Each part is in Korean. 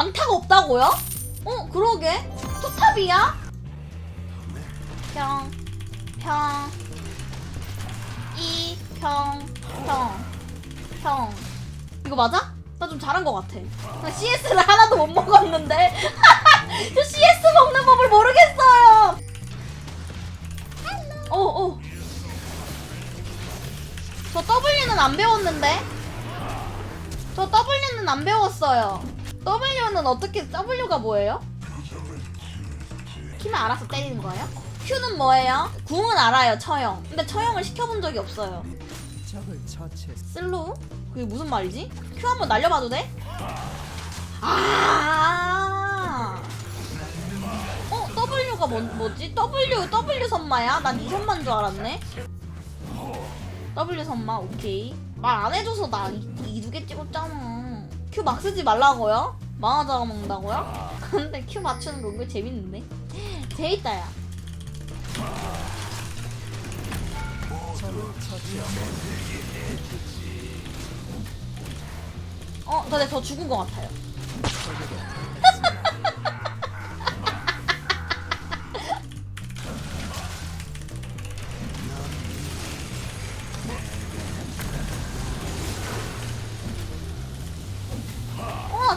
강타가 없다고요? 어 그러게 투탑이야? 평, 평, 이, 평, 평, 평. 이거 맞아? 나 좀 잘한 것 같아. 나 CS를 하나도 못 먹었는데. 저 CS 먹는 법을 모르겠어요. 어, 어. 저 W는 안 배웠는데? 저 W는 안 배웠어요. W는 어떻게, W가 뭐예요? 키면 알아서 때리는 거예요? Q는 뭐예요? 궁은 알아요, 처형. 근데 처형을 시켜본 적이 없어요. 슬로우? 그게 무슨 말이지? Q 한번 날려봐도 돼? 아. 어, W가 뭐, 뭐지? W, W 선마야? 난 이 선마인 줄 알았네. W 선마, 오케이. 말 안 해줘서 나 이 두 개 찍었잖아. Q 막 쓰지 말라고요? 만화 잡아먹는다고요? 근데 Q 맞추는 거 은근 재밌는데? 재밌다, 야. 적을 처치했습니다. 어, 근데 저 죽은 것 같아요.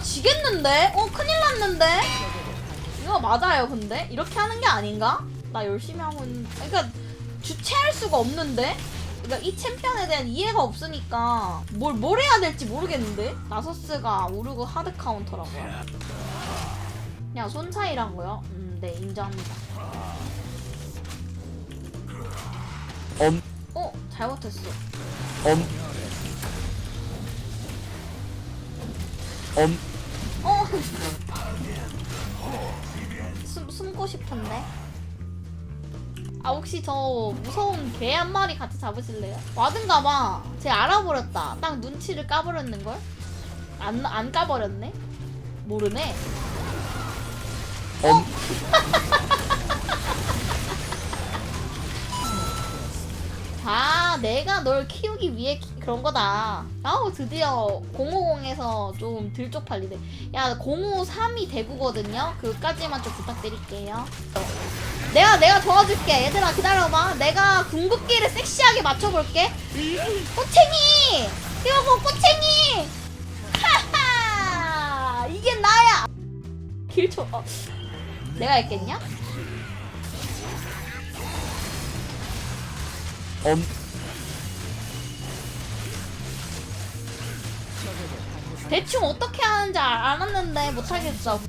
지겠는데? 어, 큰일 났는데? 이거 맞아요, 근데? 이렇게 하는 게 아닌가? 나 열심히 하고 있는, 그러니까 주체할 수가 없는데? 그러니까 이 챔피언에 대한 이해가 없으니까 뭘, 뭘 해야 될지 모르겠는데? 나서스가 우르고 하드 카운터라고요. 그냥 손 차이라고요? 음, 네, 인정합니다. 엄, 어, 잘못했어. 엄, 엄, 어! 숨, 숨고 싶은데? 아, 혹시 저 무서운 개 한 마리 같이 잡으실래요? 와든가 봐. 쟤 알아버렸다. 딱 눈치를 까버렸는걸? 안, 안 까버렸네? 모르네. 엄, 내가 널 키우기 위해 키- 그런 거다. 아우, 드디어 050에서 좀 들쪽팔리네. 야, 053이 대구거든요? 그까지만 좀 부탁드릴게요. 내가, 내가 도와줄게. 얘들아, 기다려봐. 내가 궁극기를 섹시하게 맞춰볼게. 꼬챙이! 이거 꼬챙이! 하하! 이게 나야! 길초, 어. 내가 했겠냐? 엄, 대충 어떻게 하는지 알- 알았는데 못하겠어.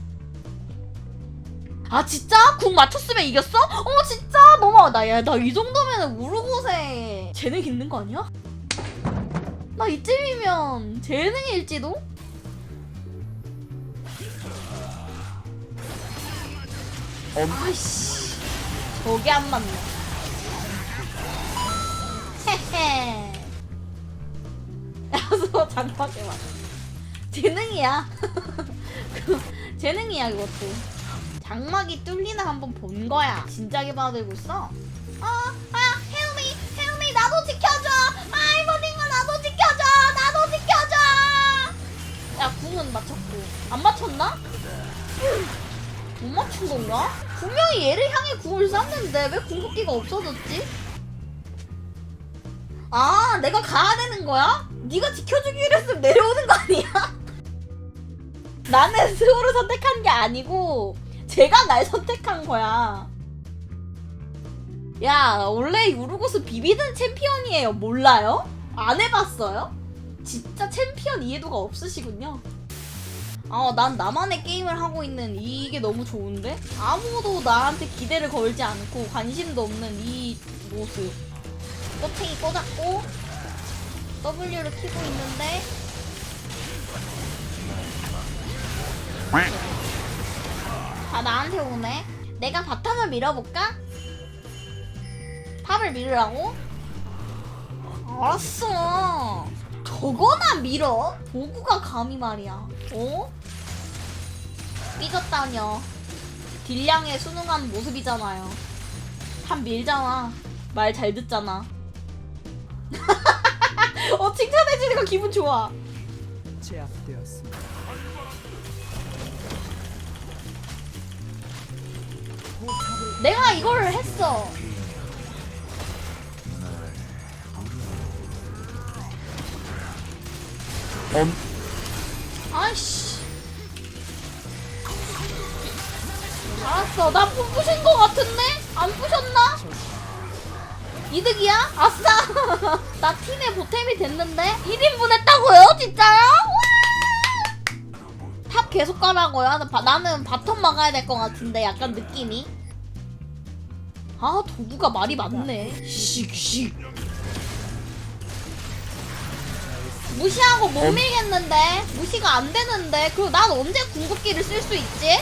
아 진짜? 궁 맞췄으면 이겼어? 어 진짜? 너무 나야 나 이 정도면 우르고세 재능 있는 거 아니야? 나 이쯤이면 재능일지도? 엄, 아이씨 저게 안 맞네 헤헤 장밖에 맞 재능이야 그 재능이야 그것도 장막이 뚫리나 한번 본 거야 진작에 받들고 있어 아아 헬미 헬미 나도 지켜줘 아 이모닝아 나도 지켜줘 나도 지켜줘 야 궁은 맞췄고 안 맞췄나? 못 맞춘 건가? 분명히 얘를 향해 궁을 쐈는데 왜 궁극기가 없어졌지? 아 내가 가야 되는 거야? 네가 지켜주기로 했으면 내려오는 거 아니야? 나는 스우를 선택한 게 아니고 제가 날 선택한 거야 야 원래 유르고스 비비든 챔피언이에요 몰라요? 안 해봤어요? 진짜 챔피언 이해도가 없으시군요 아, 난 나만의 게임을 하고 있는 이게 너무 좋은데? 아무도 나한테 기대를 걸지 않고 관심도 없는 이 모습. 꼬챙이 꽂았고, W를 키고 있는데, 다 나한테 오네. 내가 바텀을 밀어볼까? 탑을 밀으라고? 알았어. 저거나 밀어? 도구가 감히 말이야. 어? 삐졌다녀. 딜량에 순응한 모습이잖아요. 한 밀잖아. 말 잘 듣잖아. 어, 칭찬해주니까 기분 좋아. 제압되었습니다. 내가 이걸 했어. 엄 아이씨. 알았어. 나 부- 부신 거 같은데? 안 부셨나? 이득이야? 아싸! 나 팀의 보탬이 됐는데? 1인분 했다고요? 진짜요? 와! 탑 계속 가라고요? 나는 바텀 막아야 될 것 같은데 약간 느낌이 아 도구가 말이 많네 씩씩 무시하고 못 엄. 밀겠는데 무시가 안 되는데 그리고 난 언제 궁극기를 쓸 수 있지?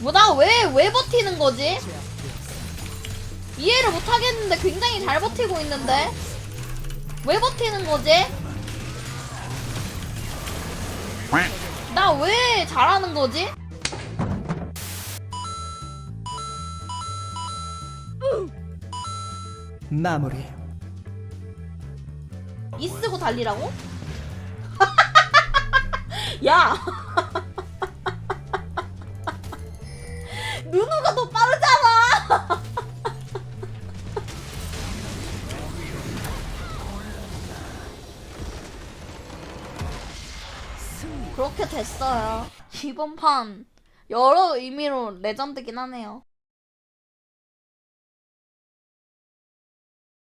뭐 나 왜 왜 버티는 거지? 이해를 못 하겠는데 굉장히 잘 버티고 있는데 왜 버티는 거지? 나 왜 잘하는 거지? 마무리. 이 쓰고 달리라고? 야! 누누가 그렇게 됐어요. 이번 판 여러 의미로 레전드긴 하네요.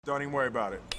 Don't even worry about it.